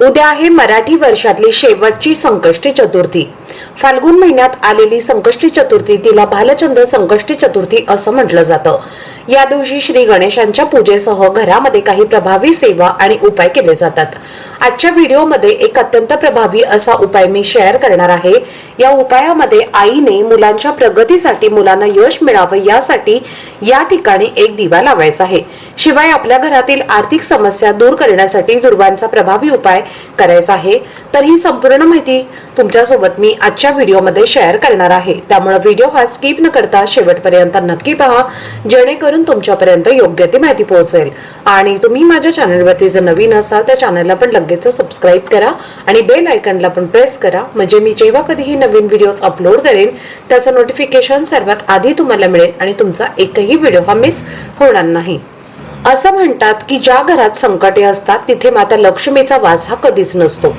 उद्या आहे मराठी वर्षातली शेवटची संकष्टी चतुर्थी. फाल्गुन महिन्यात आलेली संकष्टी चतुर्थी तिला भालचंद्र संकष्टी चतुर्थी असं म्हटलं जातं. या दिवशी श्री गणेशांच्या पूजेसह घरामध्ये काही प्रभावी सेवा आणि उपाय केले जातात. आजच्या व्हिडिओमध्ये एक अत्यंत प्रभावी असा उपाय मी शेअर करणार आहे. या उपायामध्ये आईने मुलांच्या प्रगतीसाठी मुलांना यश मिळावं यासाठी या ठिकाणी एक दिवा लावायचा आहे. शिवाय आपल्या घरातील आर्थिक समस्या दूर करण्यासाठी दुर्वांचा प्रभावी उपाय करायचा आहे. तर ही संपूर्ण माहिती तुमच्यासोबत मी आजच्या व्हिडिओमध्ये शेअर करणार आहे. त्यामुळे व्हिडिओ हा स्किप न करता शेवटपर्यंत नक्की पहा. जेणेकरून तुमच्यापर्यंत योग्य ती माहिती पोहोचेल. आणि तुम्ही माझ्या चॅनलवरती जर नवीन असाल तर चॅनलला पण लगेच सबस्क्राईब करा आणि बेल आयकनला पण प्रेस करा. म्हणजे मी जेव्हा कधीही नवीन व्हिडिओज अपलोड करेन त्याचं नोटिफिकेशन सर्वात आधी तुम्हाला मिळेल आणि तुमचा एकही व्हिडिओ हा मिस होणार नाही. असं म्हणतात की ज्या घरात संकटे असतात तिथे माता लक्ष्मीचा वास हा कधीच नसतो.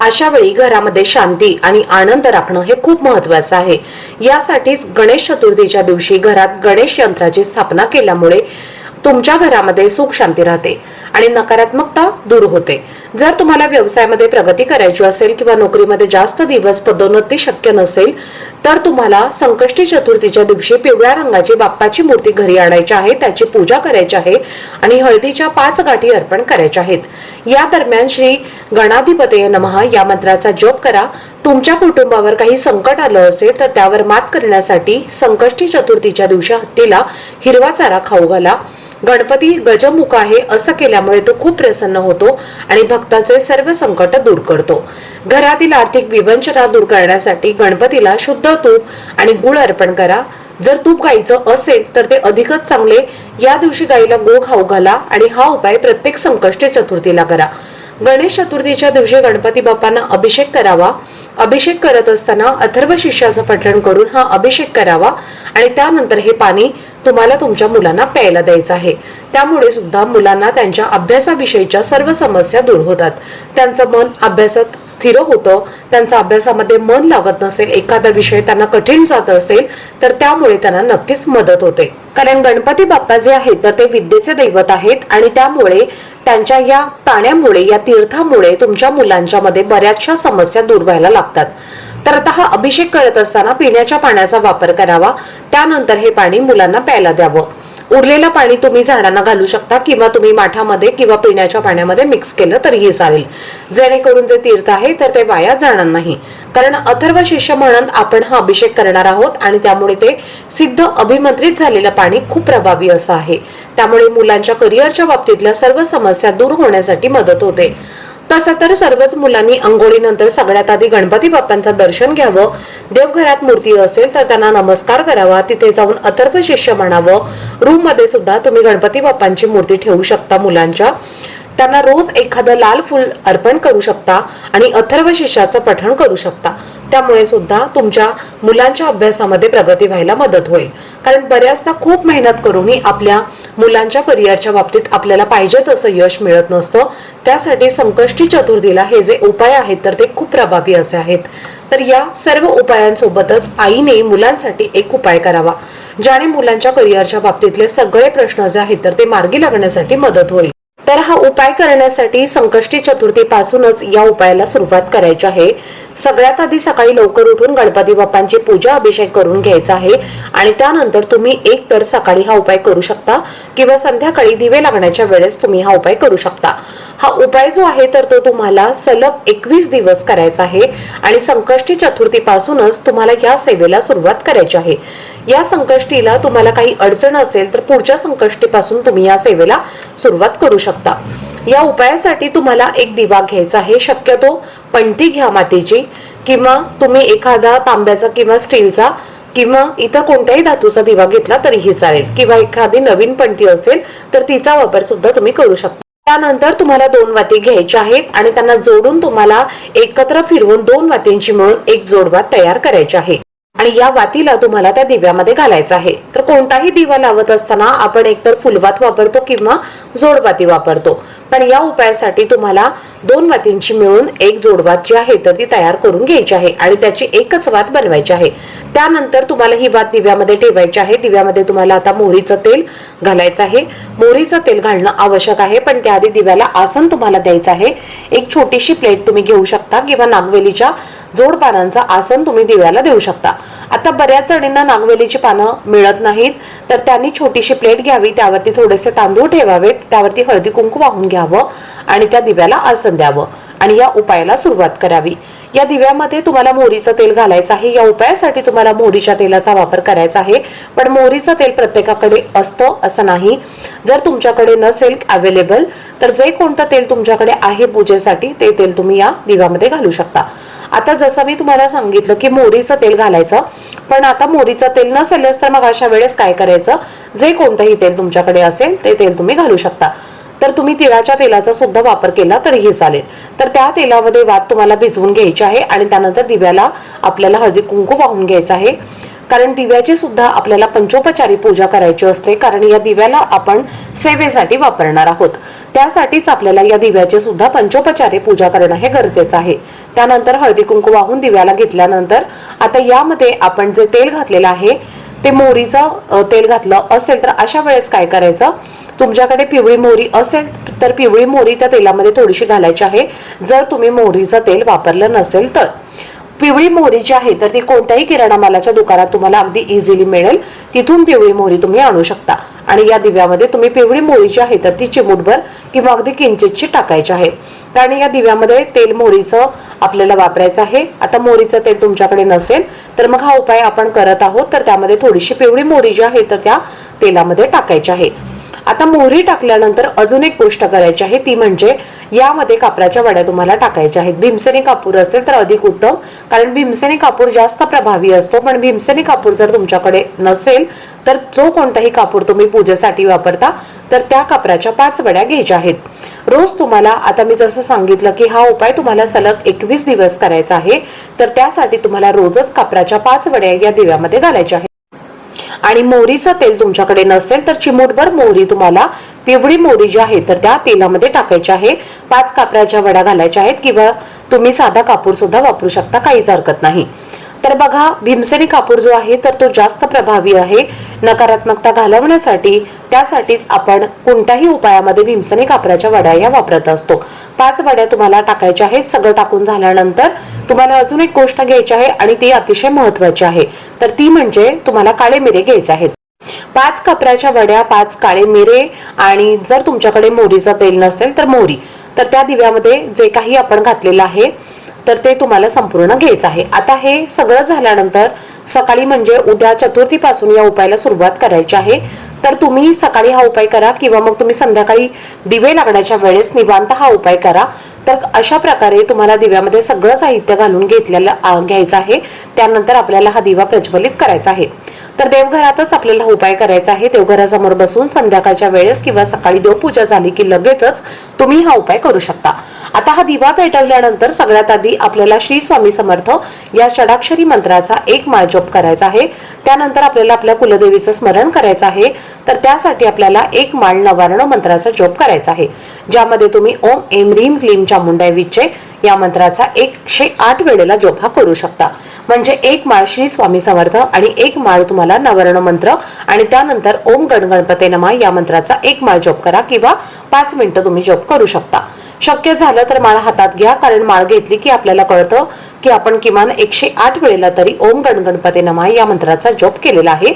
अशा वेळी घरामध्ये शांती आणि आनंद राखणं हे खूप महत्वाचं आहे. यासाठीच गणेश चतुर्थीच्या दिवशी घरात गणेश यंत्राची स्थापना केल्यामुळे तुमच्या घरामध्ये सुख शांती राहते आणि नकारात्मकता दूर होते. जर तुम्हाला व्यवसायामध्ये प्रगती करायची असेल किंवा नोकरीमध्ये जास्त दिवस पदोन्नती शक्य नसेल तर तुम्हाला संकष्टी चतुर्थीच्या दिवशी पिवळ्या रंगाची बाप्पाची मूर्ती घरी आणायची आहे त्याची पूजा करायची आहे आणि हळदीच्या पाच गाठी अर्पण करायच्या आहेत. या दरम्यान श्री गणाधिपतये नमः या मंत्राचा जप करा. तुमच्या कुटुंबावर काही संकट आलं असेल तर त्यावर मात करण्यासाठी संकष्टी चतुर्थीच्या दिवशी हत्तीला हिरवा चारा खाऊ घाला. गणपती गजमुख आहे असं केल्यामुळे तो खूप प्रसन्न होतो आणि भक्ताचे सर्व संकट दूर करतो. घरातील आर्थिक विवंचना दूर करण्यासाठी गणपतीला शुद्ध तूप आणि गुळ अर्पण करा. जर तूप गाईचं असेल तर ते अधिकच चांगले. या दिवशी गाईला गुळ खाऊ घाला आणि हा उपाय प्रत्येक संकष्टी चतुर्थीला करा. गणेश चतुर्थीच्या दिवशी गणपती बाप्पांना अभिषेक करावा. अभिषेक करत असताना अथर्व शिष्याचं पठण करून हा अभिषेक करावा. आणि त्यानंतर हे पाणी तुम्हाला तुमच्या मुलांना प्यायला द्यायचं आहे. त्यामुळे सुद्धा मुलांना त्यांच्या अभ्यासाविषयीच्या सर्व समस्या दूर होतात. त्यांचं मन अभ्यासात स्थिर होतं. त्यांचं अभ्यासामध्ये मन लागत नसेल एखादा विषय त्यांना कठीण जात असेल तर त्यामुळे त्यांना नक्कीच मदत होते. कारण गणपती बाप्पा जे आहेत तर ते विद्येचे दैवत आहेत आणि त्यामुळे त्यांच्या या पाण्यामुळे या तीर्थामुळे तुमच्या मुलांच्या मध्ये बऱ्याचशा समस्या दूर व्हायला लागतात. तर आता हा अभिषेक करत असताना पिण्याच्या पाण्याचा वापर करावा. त्यानंतर हे पाणी मुलांना प्यायला द्यावं. उरलेलं पाणी तुम्ही झाडांना घालू शकता किंवा तुम्ही माठामध्ये किंवा पिण्याच्या पाण्यामध्ये मिक्स केलं तरीही चालेल. जेणेकरून जे तीर्थ आहे तर ते वाया जाणार नाही. कारण अथर्व शिष्य म्हणत आपण हा अभिषेक करणार आहोत आणि त्यामुळे ते सिद्ध अभिमंत्रित झालेलं पाणी खूप प्रभावी असं आहे. त्यामुळे मुलांच्या करिअरच्या बाबतीतल्या सर्व समस्या दूर होण्यासाठी मदत होते. तसं तर सर्वच मुलांनी अंघोळीनंतर सगळ्यात आधी गणपती बाप्पांचं दर्शन घ्यावं. देवघरात मूर्ती असेल तर त्यांना नमस्कार करावा. तिथे जाऊन अथर्व शिष्य म्हणावं. रूममध्ये सुद्धा तुम्ही गणपती बाप्पांची मूर्ती ठेवू शकता मुलांच्या. त्यांना रोज एखादं लाल फुल अर्पण करू शकता आणि अथर्व शिष्याचं पठण करू शकता. त्यामुळे सुद्धा तुमच्या मुलांच्या अभ्यासामध्ये प्रगती व्हायला मदत होईल. कारण बऱ्याचदा खूप मेहनत करूनही आपल्या मुलांच्या करिअरच्या बाबतीत आपल्याला पाहिजे तसं यश मिळत नसतं. त्यासाठी संकष्टी चतुर्थीला हे जे उपाय आहेत तर ते खूप प्रभावी असे आहेत. तर या सर्व उपायांसोबतच आईने मुलांसाठी एक उपाय करावा ज्याने मुलांच्या करिअरच्या बाबतीतले सगळे प्रश्न जे आहेत तर ते मार्गी लागण्यासाठी मदत होईल. तर हा उपाय करण्यासाठी संकष्टी चतुर्थी पासूनच या उपायाला सुरुवात करायची आहे. सगळ्यात आधी सकाळी लवकर उठून गणपती बाप्पांची पूजा अभिषेक करून घ्यायचा आहे. आणि त्यानंतर तुम्ही एक तर सकाळी हा उपाय करू शकता किंवा संध्याकाळी दिवे लागण्याच्या वेळेस तुम्ही हा उपाय करू शकता. हा उपाय जो आहे तर तो तुम्हाला सलग एकवीस दिवस करायचा आहे आणि संकष्टी चतुर्थीपासूनच तुम्हाला या सेवेला सुरुवात करायची आहे. या संकष्टीला तुम्हाला काही अडचण असेल तर पुढच्या संकष्टीपासून तुम्ही या सेवेला सुरुवात करू शकता. या उपायासाठी तुम्हाला एक दिवा घ्यायचा आहे. शक्यतो पणती घ्या मातीची किंवा तुम्ही एखादा तांब्याचा किंवा स्टीलचा किंवा इतर कोणत्याही धातूचा दिवा घेतला तरीही चालेल. किंवा एखादी नवीन पणती असेल तर तिचा वापर सुद्धा तुम्ही करू शकता. त्यानंतर तुम्हाला दोन वाती घ्यायच्या आहेत आणि त्यांना जोडून तुम्हाला एकत्र फिरवून दोन वातींची मिळून एक जोडवा तयार करायची आहे. आणि या वातीला तुम्हाला त्या दिव्यामध्ये घालायचं आहे. तर कोणताही दिवा लावत असताना आपण एकतर फुलवात वापरतो किंवा जोडवाती वापरतो. पण या उपायासाठी तुम्हाला दोन वातींची मिळून एक जोडवात जी आहे तर ती तयार करून घ्यायची आहे आणि त्याची एकच वात बनवायची आहे. त्यानंतर तुम्हाला ही वात दिव्यामध्ये ठेवायची आहे. दिव्यामध्ये तुम्हाला आता मोहरीचं तेल घालायचं आहे. मोहरीचं तेल घालणं आवश्यक आहे पण त्याआधी दिव्याला आसन तुम्हाला द्यायचं आहे. एक छोटीशी प्लेट तुम्ही घेऊ शकता किंवा नागवेलीच्या जोड पानांचा आसन तुम्ही दिव्याला देऊ शकता. आता बऱ्याच जणींना नागवेलीची पानं मिळत नाहीत तर त्यांनी छोटीशी प्लेट घ्यावी त्यावरती थोडेसे तांदूळ ठेवावेत त्यावरती हळदी कुंकू वाहून घ्यावं आणि त्या दिव्याला आसन द्यावं आणि या उपायाला सुरुवात करावी. या दिव्यामध्ये तुम्हाला मोहरीचं तेल घालायचं आहे. या उपायासाठी तुम्हाला मोहरीच्या तेलाचा वापर करायचा आहे. पण मोहरीचं तेल प्रत्येकाकडे असतं असं नाही. जर तुमच्याकडे नसेल अवेलेबल तर जे कोणतं तेल तुमच्याकडे आहे पूजेसाठी ते तेल तुम्ही या दिव्यामध्ये घालू शकता. आता जसं मी तुम्हाला सांगितलं की मोहरीचं तेल घालायचं पण आता मोहरीचं तेल नसेलच तर मग अशा वेळेस काय करायचं? जे कोणतंही तेल तुमच्याकडे असेल ते तेल तुम्ही घालू शकता. तर तुम्ही तिळाच्या तेलाचा सुद्धा वापर केला तरीही चालेल. तर त्या तेलामध्ये वात तुम्हाला भिजवून घ्यायची आहे आणि त्यानंतर दिव्याला आपल्याला हळदी कुंकू वाहून घ्यायचं आहे. कारण दिव्याची सुद्धा आपल्याला पंचोपचारी पूजा करायची असते कारण या दिव्याला आपण सेवेसाठी वापरणार आहोत. त्यासाठीच आपल्याला या दिव्याची सुद्धा पंचोपचारी पूजा करणं हे गरजेचं आहे. त्यानंतर हळदी कुंकू वाहून दिव्याला घेतल्यानंतर आता यामध्ये आपण जे तेल घातलेलं आहे ते मोहरीचं तेल घातलं असेल तर अशा वेळेस काय करायचं? तुमच्याकडे पिवळी मोहरी असेल तर पिवळी मोहरी त्या तेलामध्ये थोडीशी घालायची आहे. जर तुम्ही मोहरीचं तेल वापरलं नसेल तर. पिवळी मोहरी जी आहे तर ती कोणत्याही किराणा मालाच्या दुकानात तुम्हाला अगदी इझिली मिळेल. तिथून पिवळी मोहरी तुम्ही आणू शकता. आणि या दिव्यामध्ये तुम्ही पिवळी मोहरी जी आहे तर ती चिमूटभर किंवा अगदी किंचितची टाकायची आहे. कारण या दिव्यामध्ये तेल मोहरीचं आपल्याला वापरायचं आहे. आता मोहरीचं तेल तुमच्याकडे नसेल तर मग हा उपाय आपण करत आहोत. तर त्यामध्ये थोडीशी पिवळी मोहरी जी आहे तर त्या तेलामध्ये टाकायची आहे. आता मोहरी टाकल्यानंतर अजून एक गोष्ट करायची आहे ती म्हणजे यामध्ये कापराच्या वड्या तुम्हाला टाकायच्या आहेत. भीमसेनी कापूर असेल तर अधिक उत्तम कारण भीमसेनी कापूर जास्त प्रभावी असतो. पण भीमसेनी कापूर जर तुमच्याकडे नसेल तर जो कोणताही कापूर तुम्ही पूजेसाठी वापरता तर त्या कापराच्या पाच वड्या घ्यायच्या आहेत. रोज तुम्हाला आता मी जसं सांगितलं की हा उपाय तुम्हाला सलग एकवीस दिवस करायचा आहे तर त्यासाठी तुम्हाला रोजच कापराच्या पाच वड्या या दिव्यामध्ये घालायच्या आहेत. आणि मोहरीचं तेल तुमच्याकडे नसेल तर चिमूटभर मोहरी तुम्हाला पिवळी मोहरी जी आहे तर त्या तेलामध्ये टाकायची आहे. पाच कापराच्या वड्या घालायच्या आहेत किंवा तुम्ही साधा कापूर सुद्धा वापरू शकता काहीच हरकत नाही. तर बघा भीमसेनी कापूर जो आहे तर तो जास्त प्रभावी आहे. नकारात्मकता घालवण्यासाठी त्यासाठीच आपण कोणत्याही उपायामध्ये भीमसेनी कापराच्या वड्या या वापरत असतो. पाच वड्या तुम्हाला टाकायच्या आहेत सगळं टाकून झाल्यानंतर तुम्हाला अजून एक गोष्ट घ्यायची आहे आणि ती अतिशय महत्वाची आहे. तर ती म्हणजे तुम्हाला काळे मिरे घ्यायचे आहेत. पाच कपऱ्याच्या वड्या पाच काळे मिरे आणि जर तुमच्याकडे मोहरीचं तेल नसेल तर मोहरी. तर त्या दिव्यामध्ये जे काही आपण घातलेलं आहे तर ते तुम्हाला संपूर्ण घ्यायचं आहे. आता हे सगळं झाल्यानंतर सकाळी म्हणजे उद्या चतुर्थीपासून या उपायाला सुरुवात करायची आहे. तर तुम्ही सकाळी हा उपाय करा किंवा मग तुम्ही संध्याकाळी दिवे लागण्याच्या वेळेस निवांत हा उपाय करा. तर अशा प्रकारे तुम्हाला दिव्यामध्ये सगळं साहित्य घालून घेतलेलं घ्यायचं आहे. त्यानंतर आपल्याला हा दिवा प्रज्वलित करायचा आहे. तर देवघरातच आपल्याला उपाय करायचा आहे. देवघरासमोर बसून संध्याकाळच्या वेळेस किंवा सकाळी देवपूजा झाली की लगेचच तुम्ही हा उपाय करू शकता. आता हा दिवा पेटवल्यानंतर सगळ्यात आधी आपल्याला श्री स्वामी समर्थ या षडाक्षरी मंत्राचा एक माळजोप करायचा आहे. त्यानंतर आपल्याला आपल्या कुलदेवीचं स्मरण करायचं आहे. तर त्यासाठी आपल्याला एक माळ नवारण मंत्राचा जोप करायचा आहे. ज्यामध्ये तुम्ही ओम एम रीम क्लीम चामुंडाय विचे या मंत्राचा एकशे आठ वेळेला जोप हा करू शकता. म्हणजे एक माळ श्री स्वामी समर्थ आणि एक माळ तुम्हाला तुम्हाला नवर्ण मंत्र आणि त्यानंतर ओम गणगणपते नमा या मंत्राचा एक माळ जप करा किंवा पाच मिनिटं तुम्ही जप करू शकता. शक्य झालं तर माळ हातात घ्या कारण माळ घेतली की आपल्याला कळतं की आपण किमान एकशे आठ वेळेला तरी ओम गणगणपते नमा या मंत्राचा जप केलेला आहे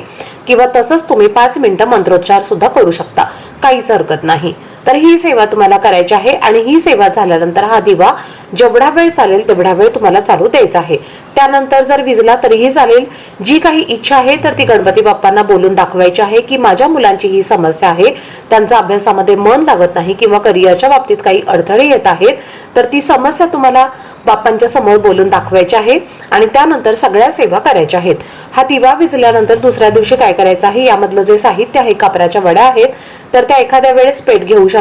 किंवा तसंच तुम्ही पाच मिनिटं मंत्रोच्चार सुद्धा करू शकता. काहीच हरकत नाही. तर ही सेवा तुम्हाला करायची आहे आणि ही सेवा झाल्यानंतर हा दिवा जेवढा वेळ चालेल तेवढा वेळ तुम्हाला चालू द्यायचा आहे. त्यानंतर जर विजला तरीही चालेल. जी काही इच्छा आहे तर ती गणपती बाप्पांना बोलून दाखवायची आहे की माझ्या मुलांची ही समस्या आहे. त्यांचा अभ्यासामध्ये मन लागत नाही किंवा करिअरच्या बाबतीत काही अडथळे येत आहेत. तर ती समस्या तुम्हाला बाप्पांच्या समोर बोलून दाखवायची आहे आणि त्यानंतर सगळ्या सेवा करायच्या आहेत. हा दिवा विजल्यानंतर दुसऱ्या दिवशी काय करायचं आहे? यामधलं जे साहित्य आहे कापराच्या वड्या आहेत तर त्या एखाद्या वेळेस पेट घेऊ शकतात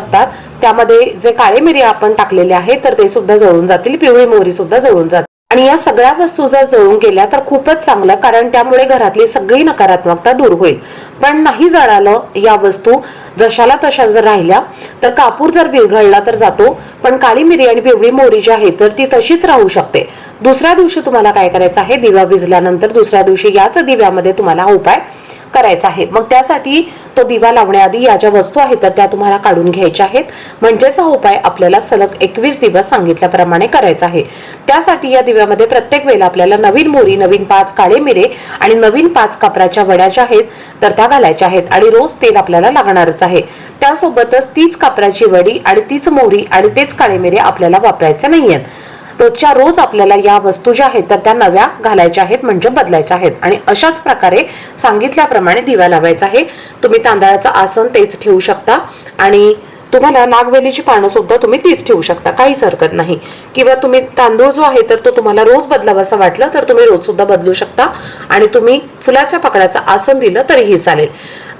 त्यामध्ये जे काळे मिरी आपण टाकलेले आहेत तर ते सुद्धा जळून जातील पिवळी मोहरी सुद्धा जळून जातील. आणि या सगळ्या वस्तू जर जळून गेल्या तर खूपच चांगलं कारण त्यामुळे घरातली सगळी नकारात्मकता दूर होईल. पण नाही जळालं या वस्तू जशाला तशा जर राहिल्या तर कापूर जर विरघळला तर जातो पण काळी मिरी आणि पिवळी मोहरी जी आहे तर ती तशीच राहू शकते. दुसऱ्या दिवशी तुम्हाला काय करायचं आहे? दिवा विजल्यानंतर दुसऱ्या दिवशी याच दिव्यामध्ये तुम्हाला हा उपाय करायचा आहे. मग त्यासाठी तो दिवा लावण्याआधी या ज्या वस्तू आहेत तर त्या तुम्हाला काढून घ्यायच्या आहेत. म्हणजेच हा उपाय आपल्याला सलग एकवीस दिवस सांगितल्याप्रमाणे करायचा आहे. त्यासाठी या दिव्यामध्ये प्रत्येक वेळेला आपल्याला नवीन मोरी नवीन पाच काळे मिरे आणि नवीन पाच कापराच्या वड्या ज्या आहेत तर त्या घालायच्या आहेत आणि रोज तेल आपल्याला लागणारच आहे. त्यासोबतच तीच कापराची वडी आणि तीच मोहरी आणि तेच काळे मिरे आपल्याला वापरायचे नाही आहेत रोजच्या रोज आपल्याला या वस्तू ज्या आहेत तर त्या नव्या घालायच्या आहेत म्हणजे बदलायच्या आहेत. आणि अशाच प्रकारे सांगितल्याप्रमाणे दिवा लावायचा आहे. तुम्ही तांदळाचं आसन तेच ठेवू शकता. आणि तुम्हाला नागवेलीची पानं सुद्धा तुम्ही तीच ठेवू शकता. काहीच हरकत नाही. किंवा तुम्ही तांदूळ जो आहे तर तो तुम्हाला रोज बदलावा असं वाटलं तर तुम्ही रोज सुद्धा बदलू शकता. आणि तुम्ही फुलाच्या पकडाचं आसन दिलं तरीही चालेल.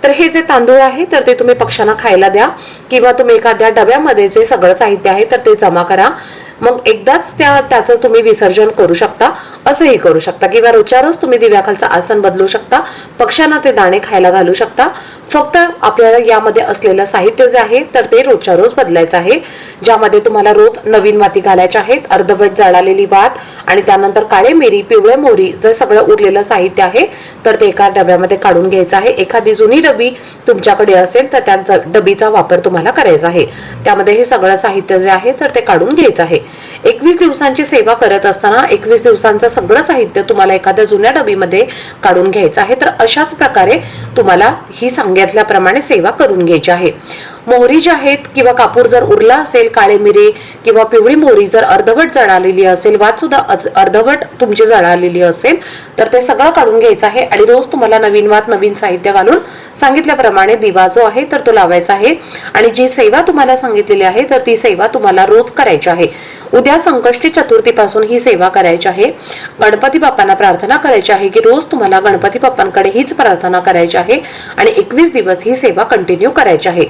तर हे जे तांदूळ आहे तर ते तुम्ही पक्ष्यांना खायला द्या. किंवा तुम्ही एखाद्या डब्यामध्ये जे सगळं साहित्य आहे तर ते जमा करा. मग एकदाच त्या त्याचं तुम्ही विसर्जन करू शकता असंही करू शकता. किंवा रोजच्या रोज तुम्ही दिव्याखालचं आसन बदलू शकता पक्ष्यांना ते दाणे खायला घालू शकता. फक्त आपल्याला यामध्ये असलेलं साहित्य जे आहे तर ते रोजच्या रोज बदलायचं आहे. ज्यामध्ये तुम्हाला रोज नवीन माती घालायच्या आहेत अर्धवट जाळालेली भात आणि त्यानंतर काळे मिरी पिवळे मोरी जे सगळं उरलेलं साहित्य आहे तर ते एका डब्यामध्ये काढून घ्यायचं आहे. एखादी जुनी डबी तुमच्याकडे असेल तर त्या डबीचा वापर तुम्हाला करायचा आहे. त्यामध्ये हे सगळं साहित्य जे आहे तर ते काढून घ्यायचं आहे. एकवीस दिवसांची सेवा करत असताना एकवीस दिवसांचं सगळं साहित्य तुम्हाला एखाद्या जुन्या डबीमध्ये काढून घ्यायचं आहे तर अशाच प्रकारे तुम्हाला ही सांगितल्याप्रमाणे सेवा करून घ्यायची आहे. मोहरी जी आहेत किंवा कापूर जर उरला असेल काळे मिरे किंवा पिवळी मोहरी जर अर्धवट जळालेली असेल वाद सुद्धा अर्धवट तुमची जळालेली असेल तर ते सगळं काढून घ्यायचं आहे आणि रोज तुम्हाला नवीन वात नवीन साहित्य घालून सांगितल्याप्रमाणे दिवा जो आहे तर तो लावायचा आहे. आणि जी सेवा तुम्हाला सांगितलेली आहे तर ती सेवा तुम्हाला रोज करायची आहे. उद्या संकष्टी चतुर्थीपासून ही सेवा करायची आहे. गणपती बाप्पांना प्रार्थना करायची आहे की रोज तुम्हाला गणपती बाप्पांकडे हीच प्रार्थना करायची आहे आणि एकवीस दिवस ही सेवा कंटिन्यू करायची आहे.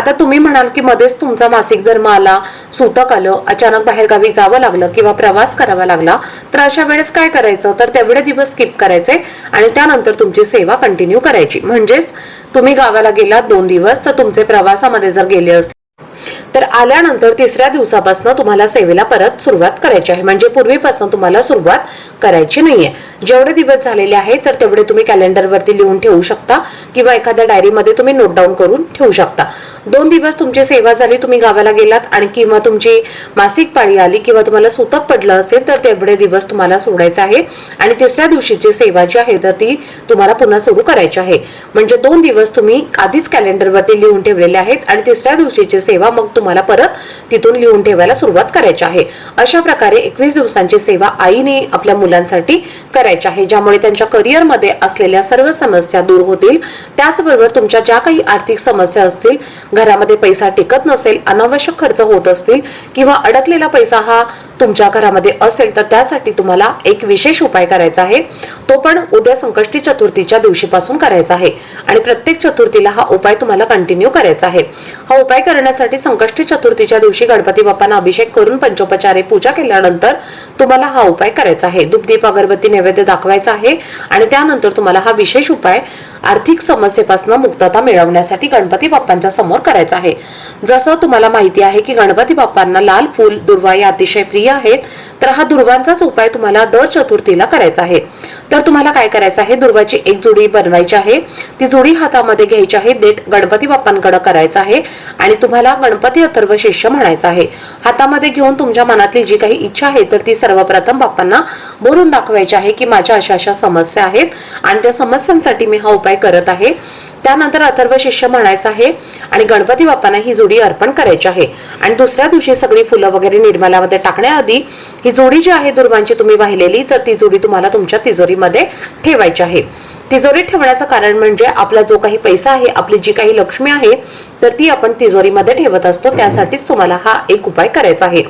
आता तुम्ही म्हणाल की मध्येच तुमचा मासिक धर्म आला सूतक आलं अचानक बाहेरगावी जावं लागलं किंवा प्रवास करावा लागला तर अशा वेळेस काय करायचं? तर तेवढे दिवस स्किप करायचे आणि त्यानंतर तुमची सेवा कंटिन्यू करायची. म्हणजेच तुम्ही गावाला गेलात दोन दिवस तर तुमचे प्रवासामध्ये जर गेले असतील तर आल्यानंतर तिसऱ्या दिवसापासून तुम्हाला सेवेला परत सुरुवात करायची आहे. म्हणजे पूर्वीपासून तुम्हाला सुरुवात करायची नाहीये. जेवढे दिवस झालेले आहेत तर तेवढे तुम्ही कॅलेंडरवरती लिहून ठेवू शकता किंवा एखाद्या डायरीमध्ये तुम्ही नोट डाऊन करून ठेवू शकता. दोन दिवस तुमची सेवा झाली तुम्ही गावाला गेलात आणि किंवा तुमची मासिक पाळी आली किंवा तुम्हाला सुतक पडलं असेल तर तेवढे दिवस तुम्हाला सोडायचं आहे. आणि तिसऱ्या दिवशीची सेवा जी आहे तर ती तुम्हाला पुन्हा सुरू करायची आहे. म्हणजे दोन दिवस तुम्ही आधीच कॅलेंडरवरती लिहून ठेवलेले आहेत आणि तिसऱ्या दिवशीची सेवा मग तुम्हाला परत तिथून लिहून ठेवायला सुरुवात करायची आहे. अशा प्रकारे एकवीस दिवसांची सेवा आईने आपल्या मुलांसाठी करायची आहे. ज्यामुळे त्यांच्या करिअरमध्ये असलेल्या सर्व समस्या दूर होतील. त्याचबरोबर तुमच्या ज्या काही आर्थिक समस्या असतील घरामध्ये पैसा टिकत नसेल अनावश्यक खर्च होत असतील किंवा अडकलेला पैसा हा तुमच्या घरामध्ये असेल तर त्यासाठी तुम्हाला एक विशेष उपाय करायचा आहे. तो पण उद्या संकष्टी चतुर्थीच्या दिवशीपासून करायचा आहे. आणि प्रत्येक चतुर्थीला हा उपाय तुम्हाला कंटिन्यू करायचा आहे. हा उपाय करण्यासाठी संकष्टी चतुर्थीच्या दिवशी गणपती बाप्पांना अभिषेक करून पंचोपचारे पूजा केल्यानंतर तुम्हाला हा उपाय करायचा आहे. दुपदीप अगरबत्ती नैवेद्य दाखवायचा आहे आणि त्यानंतर तुम्हाला हा विशेष उपाय आर्थिक समस्येपासून मुक्तता मिळवण्यासाठी गणपती बाप्पांच्या समोर करायचा आहे. जसं तुम्हाला माहिती आहे की गणपती बाप्पांना लाल फूल दुर्वा या अतिशय प्रिय आहेत तर हा दुर्वांचाच उपाय तुम्हाला दर चतुर्थीला करायचा आहे. तर तुम्हाला काय करायचं आहे? दुर्वाची एक जोडी बनवायची आहे. ती जोडी हातामध्ये घ्यायची आहे. देठ गणपती बाप्पांकडे करायचं आहे आणि तुम्हाला गणपती अथर्व शिष्य म्हणायचं आहे. हातामध्ये घेऊन तुमच्या मनातली जी काही इच्छा आहे तर ती सर्वप्रथम बाप्पांना बोलून दाखवायची आहे की माझ्या अशा अशा समस्या आहेत आणि त्या समस्यांसाठी मी हा उपाय करत आहे. त्यानंतर अथर्व शिष्य म्हणायचं आहे आणि गणपती बाप्पांना ही जोडी अर्पण करायची आहे. आणि दुसऱ्या दिवशी सगळी फुलं वगैरे निर्मलामध्ये टाकण्याआधी ही जोडी जी आहे दुर्वांची तुम्ही वाहिलेली तर ती जोडी तुम्हाला तुमच्या तिजोरीमध्ये ठेवायची आहे. तिजोरीत ठेवण्याचं कारण म्हणजे आपला जो काही पैसा आहे आपली जी काही लक्ष्मी आहे तर ती आपण तिजोरीमध्ये ठेवत असतो. त्यासाठीच तुम्हाला हा एक उपाय करायचा आहे.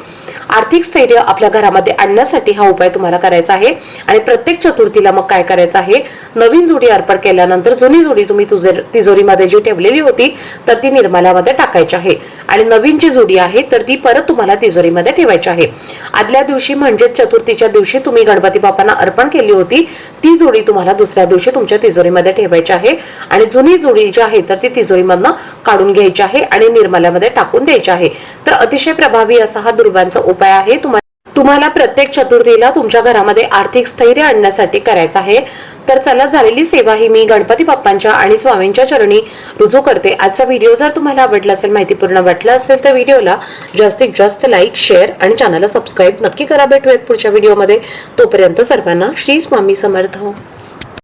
आर्थिक स्थैर्य आपल्या घरामध्ये आणण्यासाठी हा उपाय तुम्हाला करायचा आहे. आणि प्रत्येक चतुर्थीला मग काय करायचं आहे? नवीन जोडी अर्पण केल्यानंतर जुनी जोडी तुम्ही तुझे तिजोरीमध्ये जी ठेवलेली होती तर ती निर्माल्यामध्ये टाकायची आहे. आणि नवीन जी जोडी आहे तर ती परत तुम्हाला तिजोरीमध्ये ठेवायची आहे. आदल्या दिवशी म्हणजे चतुर्थीच्या दिवशी तुम्ही गणपती बाप्पांना अर्पण केली होती ती जोडी तुम्हाला दुसऱ्या दिवशी तुमच्या तिजोरीमध्ये ठेवायची आहे. आणि जुनी जोडी जी आहे तर ती तिजोरीमधनं काढून घ्यायची आहे आणि निर्माल्यामध्ये टाकून द्यायची आहे. तर अतिशय प्रभावी असा हा दुर्वांचा उपाय आहे. तुम्हाला तुम्हाला प्रत्येक चतुर्थीला तुमच्या घरामध्ये आर्थिक स्थैर्य आणण्यासाठी करायचं आहे. तर चला झालेली सेवा ही मी गणपती बाप्पांच्या आणि स्वामींच्या चरणी रुजू करते. आजचा व्हिडिओ जर तुम्हाला आवडला असेल माहितीपूर्ण वाटला असेल तर व्हिडिओला जास्तीत जास्त लाईक शेअर आणि चॅनलला सबस्क्राईब नक्की करा. भेटूयात पुढच्या व्हिडिओमध्ये. तोपर्यंत सर्वांना श्री स्वामी समर्थ.